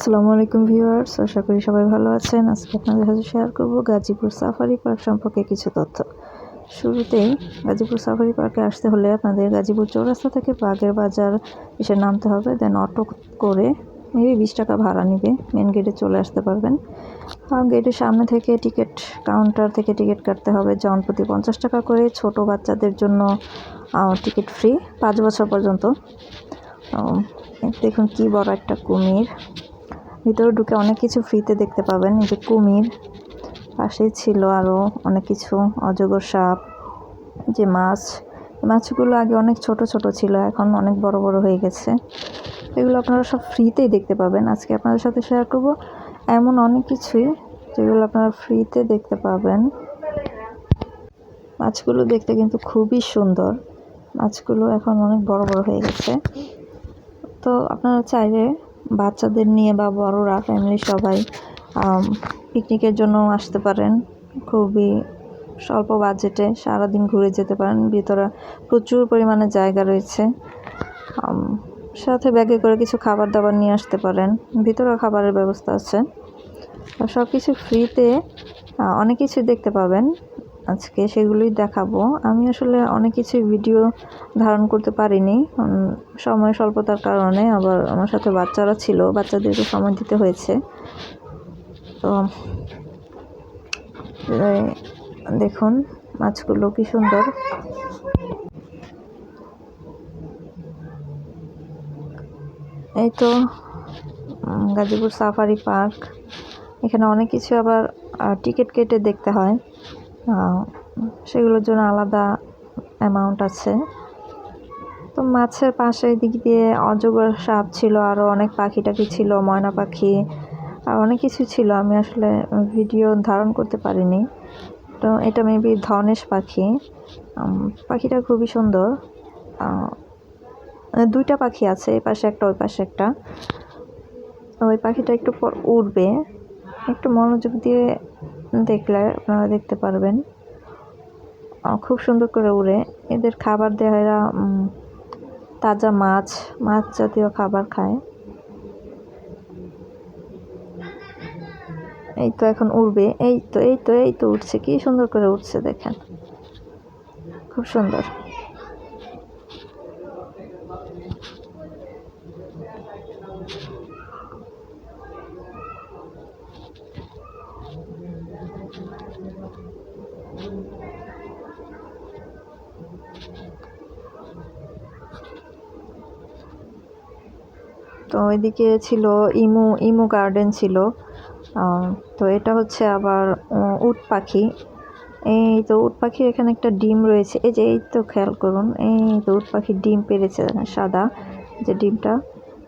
আসসালামু আলাইকুম ভিউয়ার্স, আশা করি সবাই ভালো আছেন। আজকে আপনাদের সাথে শেয়ার করব গাজীপুর সাফারি পার্ক সম্পর্কে কিছু তথ্য। শুরুতেই গাজীপুর সাফারি পার্কে আসতে হলে আপনাদের গাজীপুর চৌরাস্তা থেকে বাগের বাজার এসে নামতে হবে দেন অটো করে মেবি বিশ টাকা ভাড়া নেবে মেন গেটে চলে আসতে পারবেন। আর গেটের সামনে থেকে টিকিট কাউন্টার থেকে টিকিট কাটতে হবে জন প্রতি পঞ্চাশ টাকা করে ছোট বাচ্চাদের জন্য টিকিট ফ্রি পাঁচ বছর পর্যন্ত। দেখুন কি বড় একটা কুমির। ভিতরে ঢুকে অনেক কিছু ফ্রিতে দেখতে পাবেন। এই যে কুমির পাশেই ছিল আরও অনেক কিছু, অজগর সাপ যে মাছ। মাছগুলো আগে অনেক ছোট ছোট ছিল, এখন অনেক বড় বড় হয়ে গেছে। এগুলো আপনারা সব ফ্রিতেই দেখতে পাবেন। আজকে আপনাদের সাথে শেয়ার করব এমন অনেক কিছুই যেগুলো আপনারা ফ্রিতে দেখতে পাবেন। মাছগুলো দেখতে কিন্তু খুবই সুন্দর। মাছগুলো এখন অনেক বড় বড় হয়ে গেছে। তো আপনারা চাইলে বাচ্চাদের নিয়ে বা বড়রা ফ্যামিলি সবাই পিকনিকের জন্য আসতে পারেন। খুবই স্বল্প বাজেটে সারাদিন ঘুরে যেতে পারেন। ভিতরে প্রচুর পরিমাণে জায়গা রয়েছে। সাথে ব্যাগে করে কিছু খাবার দাবার নিয়ে আসতে পারেন। ভিতরে খাবারের ব্যবস্থা আছে। সব কিছু ফ্রিতে অনেক কিছু দেখতে পাবেন। আজকে সেগুলোই দেখাবো। আমি আসলে অনেক কিছু ভিডিও ধারণ করতে পারিনি। সময় স্বল্পতার কারণে আবার আমার সাথে বাচ্চারা ছিল, বাচ্চাদেরকে সময় দিতে হয়েছে। তো দেখুন, মাছগুলো কি সুন্দর। এই তো গাজীপুর সাফারি পার্ক। এখানে অনেক কিছু আবার টিকিট কেটে দেখতে হয়। সেগুলোর জন্য আলাদা অ্যামাউন্ট আছে। তো মাছের পাশে দিক দিয়ে অজগর সাপ ছিল আরও অনেক পাখি টাখি ছিল, ময়না পাখি, আর অনেক কিছু ছিল। আমি আসলে ভিডিও ধারণ করতে পারিনি। তো এটা মেবি ধনেশ পাখি। পাখিটা খুবই সুন্দর। দুইটা পাখি আছে এই পাশে একটা ওই পাশে একটা। ওই পাখিটা একটু পর উড়বে। একটু মনোযোগ দিয়ে দেখলে আপনারা দেখতে পারবেন। খুব সুন্দর করে উড়ে। এদের খাবার দেয় এরা তাজা মাছ মাছ জাতীয় খাবার খায়। এই তো এখন উড়বে। এই তো এই তো এই তো উঠছে কি সুন্দর করে উঠছে দেখেন। খুব সুন্দর। তো ওইদিকে ছিল ইমু ইমু গার্ডেন ছিল। তো এটা হচ্ছে আবার উট পাখি। এই তো উট পাখির এখানে একটা ডিম রয়েছে। এই যে, এই তো খেয়াল করুন, এই তো উট পাখির ডিম পেরেছে, সাদা যে ডিমটা।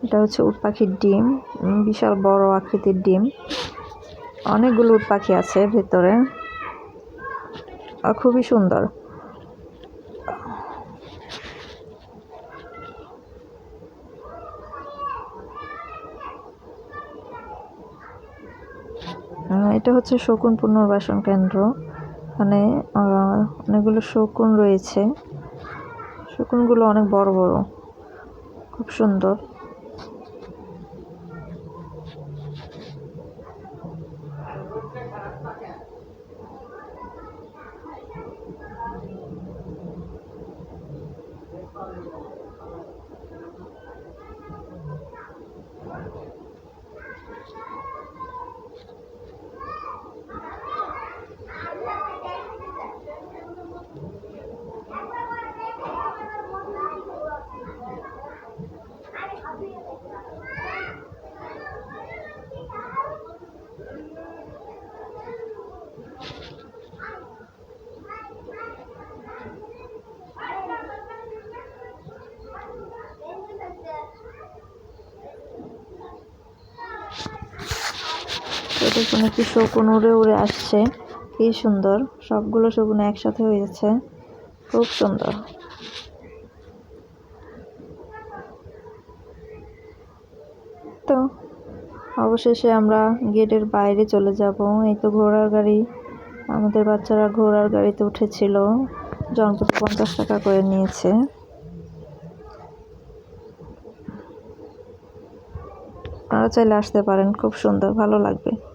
এটা হচ্ছে উট পাখির ডিম বিশাল বড় আকৃতির ডিম। অনেকগুলো উট পাখি আছে ভেতরে। খুবই সুন্দর। এটা হচ্ছে শকুন পুনর্বাসন কেন্দ্র। মানে অনেকগুলো শকুন রয়েছে। শকুনগুলো অনেক বড় বড়। খুব সুন্দর। তো দেখুন একটি শকুন উড়ে উড়ে আসছে। কি সুন্দর। সবগুলো শকুন একসাথে হয়েছে খুব সুন্দর। তো, অবশেষে আমরা গেটের বাইরে চলে যাব। এই তো ঘোড়ার গাড়ি। আমাদের বাচ্চারা ঘোড়ার গাড়িতে উঠেছিল। জনপ্রতি পঞ্চাশ টাকা করে নিয়েছে। আপনারা চাইলে আসতে পারেন। খুব সুন্দর। ভালো লাগবে।